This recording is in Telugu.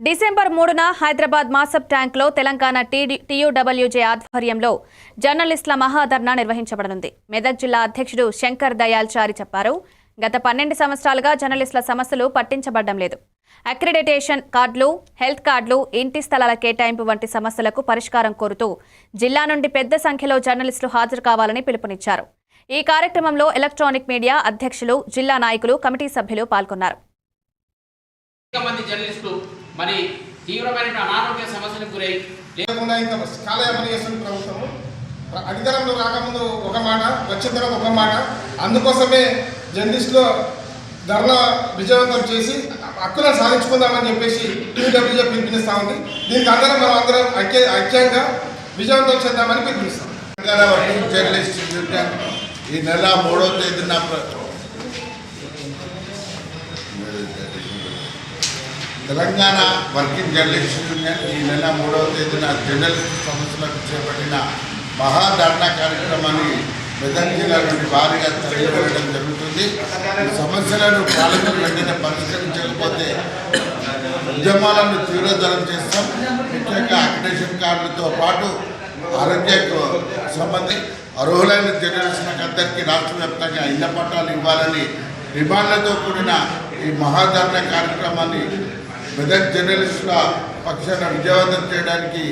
డిసెంబర్ మూడున హైదరాబాద్ మాసబ్ ట్యాంక్లో తెలంగాణ టీయూడబ్ల్యూజే ఆధ్వర్యంలో జర్నలిస్టుల మహాధర్నా నిర్వహించబడనుంది. మెదక్ జిల్లా అధ్యక్షుడు శంకర్ దయాల్ చారి చెప్పారు గత పన్నెండు సంవత్సరాలుగా జర్నలిస్టుల సమస్యలు పట్టించబడడం లేదు. అక్రిడిటేషన్ కార్డులు హెల్త్ కార్డులు ఇంటి స్థలాల కేటాయింపు వంటి సమస్యలకు పరిష్కారం కోరుతూ జిల్లా నుండి పెద్ద సంఖ్యలో జర్నలిస్టులు హాజరు కావాలని పిలుపునిచ్చారు. ఈ కార్యక్రమంలో ఎలక్ట్రానిక్ మీడియా అధ్యక్షులు జిల్లా నాయకులు కమిటీ సభ్యులు పాల్గొన్నారు. మంది జర్నలిస్టులు మరి తీవ్రమైన అనారోగ్య సమస్యలకు గురై లేకుండా ఇంకా కాలయాపన చేస్తుంది ప్రభుత్వము. ప్ర- అధికారంలో రాకముందు ఒక మాట వచ్చిన తర్వాత ఒక మాట. అందుకోసమే జర్నలిస్టులో ధర్నా విజయవంతం చేసి హక్కులను సాధించుకుందామని చెప్పేసి టీడబ్ల్యూజే పిలుపునిస్తా ఉంది. దీనికి అందరం మనం అందరం ఐక్య ఐక్యంగా విజయవంతం చేద్దామని పిలుపునిస్తాం. వర్కింగ్ జర్నలిస్ట్ యూనియన్ ఈ నెల మూడవ తేదీన తెలంగాణ వర్కింగ్ జర్నలిస్ట్ యూనియన్ ఈ నెల మూడవ తేదీన జర్నలిస్ట్ సమస్యలకు చేపట్టిన మహాధర్నా కార్యక్రమాన్ని మెదక్ జిల్లా నుండి భారీగా తరలి జరుగుతుంది. సమస్యలను పాలకులు వెంటనే పరిష్కరించకపోతే ఉద్యమాలను తీవ్రతరం చేస్తాం. ముఖ్యంగా అక్రిడేషన్ కార్డులతో పాటు ఆరోగ్యకు సంబంధి అర్హులైన జర్నలిస్టులకు అందరికీ రాష్ట్ర వ్యాప్తంగా ఇళ్ళ పట్టాలు ఇవ్వాలని డిమాండ్లతో కూడిన ఈ మహాధరణ కార్యక్రమాన్ని మెదక్ జర్నలిస్టుల పక్షాన విజయవంతం చేయడానికి